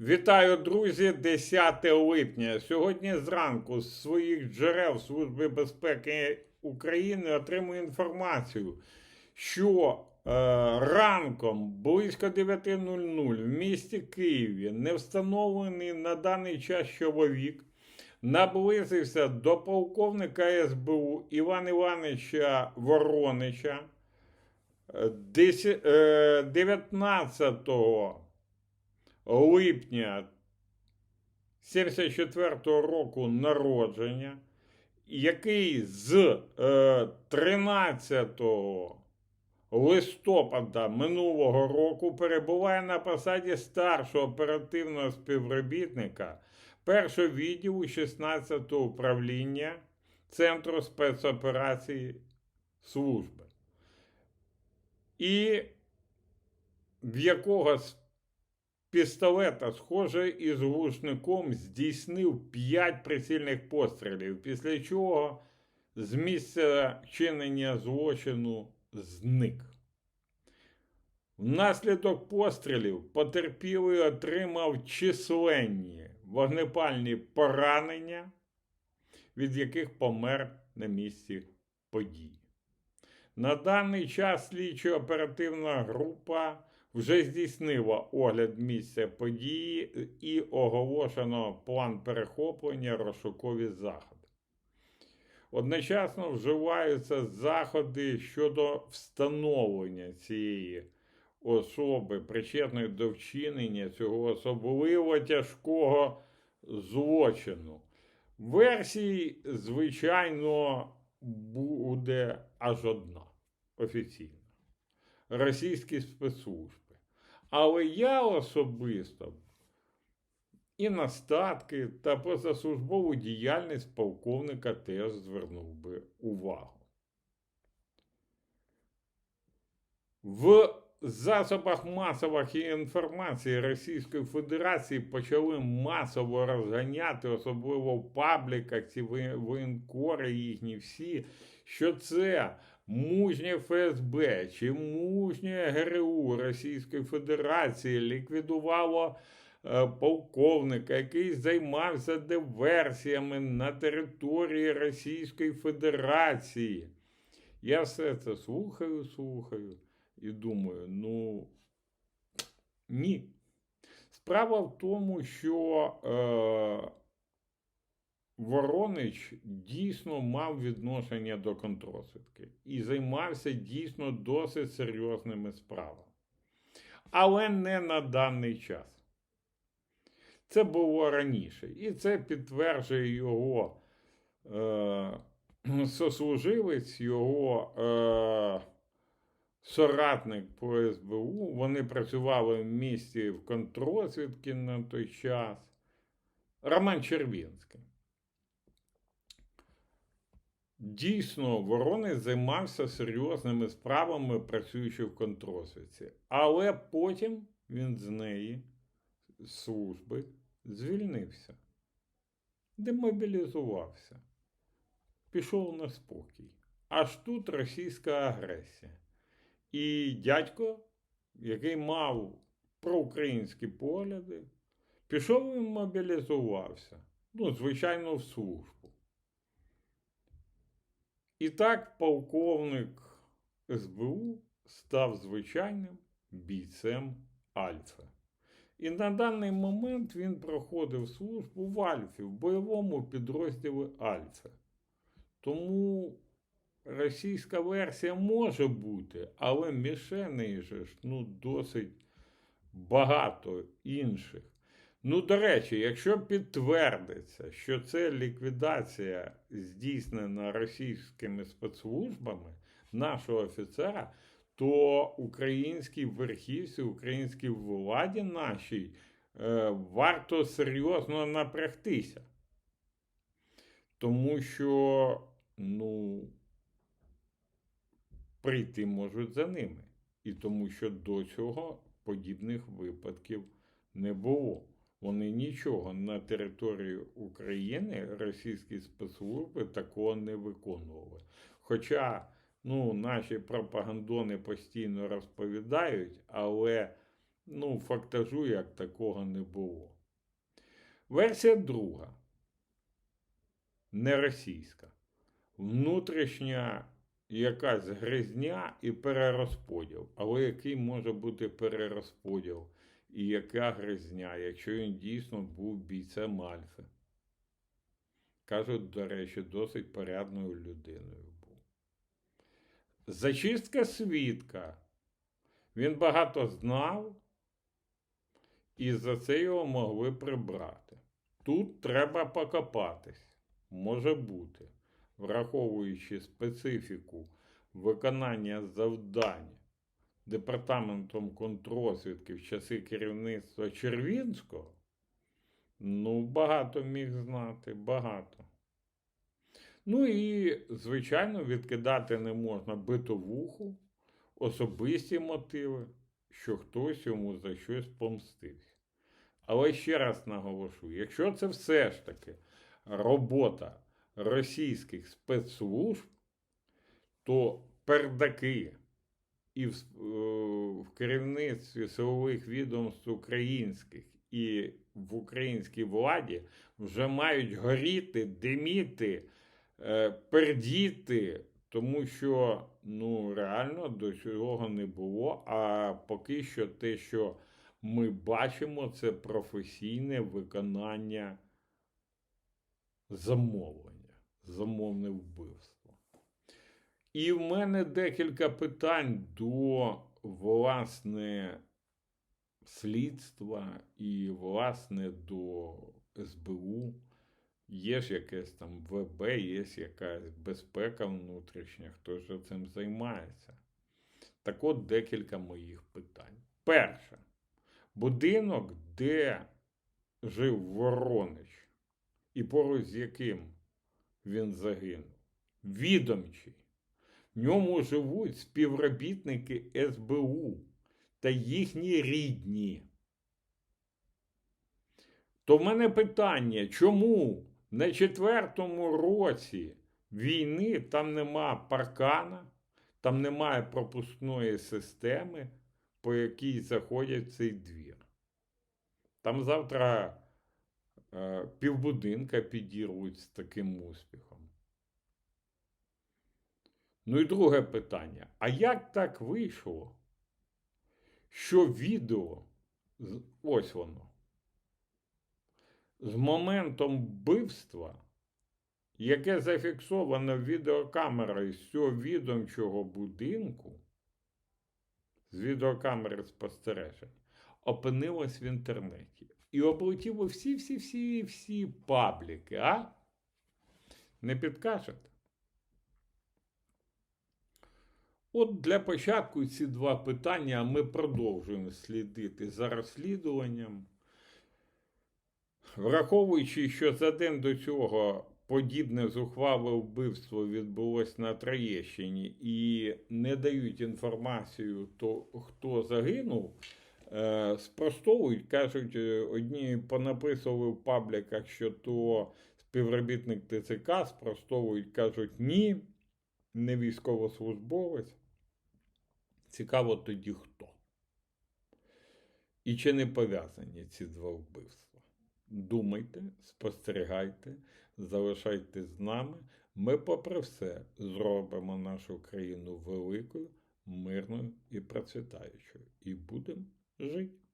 Вітаю, друзі! 10 липня. Сьогодні зранку з своїх джерел Служби безпеки України отримую інформацію, що е, ранком близько 9.00 в місті Києві невстановлений на даний час чоловік наблизився до полковника СБУ Івана Івановича Воронича е, десі- е, 19 липня 74-го року народження, який з е, 13 листопада минулого року перебуває на посаді старшого оперативного співробітника першого відділу 16-го управління Центру спецоперацій служби. І в якого пістолета, схоже, із глушником здійснив 5 прицільних пострілів, після чого з місця чинення злочину зник. Внаслідок пострілів потерпілий отримав численні вогнепальні поранення, від яких помер на місці події. На даний час слідчо-оперативна група вже здійснила огляд місця події і оголошено план перехоплення розшукові заходи. Одночасно вживаються заходи щодо встановлення цієї особи, причетної до вчинення цього особливо тяжкого злочину. Версій, звичайно, буде аж одна офіційна російські спецслужби. Але я особисто і на статки та позаслужбову діяльність полковника теж звернув би увагу. В засобах масової інформації Російської Федерації почали масово розганяти, особливо в пабліках, ці воєнкори їхні всі, що це мужнє ФСБ чи мужнє ГРУ Російської Федерації ліквідувало е, полковника, який займався диверсіями на території Російської Федерації. Я все це слухаю, слухаю і думаю, ну ні. Справа в тому, що е, Воронич дійсно мав відношення до контрозвідки і займався дійсно досить серйозними справами. Але не на даний час. Це було раніше. І це підтверджує його е, сослуживець, його е, соратник по СБУ. Вони працювали в місті в контрозвідки на той час. Роман Червінський. Дійсно, Воронець займався серйозними справами, працюючи в контрозвідці. Але потім він з неї, з служби, звільнився, демобілізувався, пішов на спокій. Аж тут російська агресія. І дядько, який мав проукраїнські погляди, пішов і мобілізувався. Ну, звичайно, в службу. І так полковник СБУ став звичайним бійцем Альфа. І на даний момент він проходив службу в Альфі, в бойовому підрозділі Альфа. Тому російська версія може бути, але мішеней же ж ну, досить багато інших. Ну, до речі, якщо підтвердиться, що це ліквідація здійснена російськими спецслужбами нашого офіцера, то українській верхівці, українській владі нашій е, варто серйозно напрягтися. Тому що, ну, прийти можуть за ними. І тому що до цього подібних випадків не було. Вони нічого на території України російські спецслужби такого не виконували. Хоча ну, наші пропагандони постійно розповідають, але Ну, фактажу, як такого не було. Версія друга. Не російська. Внутрішня якась гризня і перерозподіл. Але який може бути перерозподіл і яка гризня, якщо він дійсно був бійцем Альфи? Кажуть, до речі, досить порядною людиною був. Зачистка свідка. Він багато знав, і за це його могли прибрати. Тут треба покопатись. Може бути, враховуючи специфіку виконання завдань департаментом контрозвідки в часи керівництва Червінського, ну, багато міг знати, багато. Ну і, звичайно, відкидати не можна битовуху, особисті мотиви, що хтось йому за щось помстився. Але ще раз наголошую, якщо це все ж таки робота російських спецслужб, то пердаки і в, е, в керівництві силових відомств українських і в українській владі вже мають горіти, диміти, е, пердіти, тому що ну, реально до цього не було. А поки що те, що ми бачимо, це професійне виконання замовлення, замовне вбивство. І в мене декілька питань до власне слідства і, власне, до СБУ. Є ж якесь там ВБ, є якась безпека внутрішня, хто ж цим займається. Так от декілька моїх питань. Перше, будинок, де жив Воронич, і поруч з яким він загинув, відомчий. В ньому живуть співробітники СБУ та їхні рідні. То в мене питання, чому на четвертому році війни там нема паркана, там немає пропускної системи, по якій заходять цей двір? Там завтра е, півбудинка підірвуть з таким успіхом. Ну і друге питання. А як так вийшло, що відео, ось воно, з моментом вбивства, яке зафіксовано відеокамерою з цього відомчого будинку, з відеокамери спостережень, опинилось в інтернеті. І облетіло всі-всі-всі-всі пабліки, а? Не підкажете? От для початку ці два питання ми продовжуємо слідити за розслідуванням. Враховуючи, що за день до цього подібне зухвале вбивство відбулось на Троєщині і не дають інформацію, то хто загинув, е, спростовують, кажуть, е, одні понаписували в пабліках, що то співробітник ТЦК, спростовують, кажуть, ні, не військовослужбовець. Цікаво тоді хто. І чи не пов'язані ці два вбивства? Думайте, спостерігайте, залишайтесь з нами. Ми, попри все, зробимо нашу країну великою, мирною і процвітаючою. І будемо жити.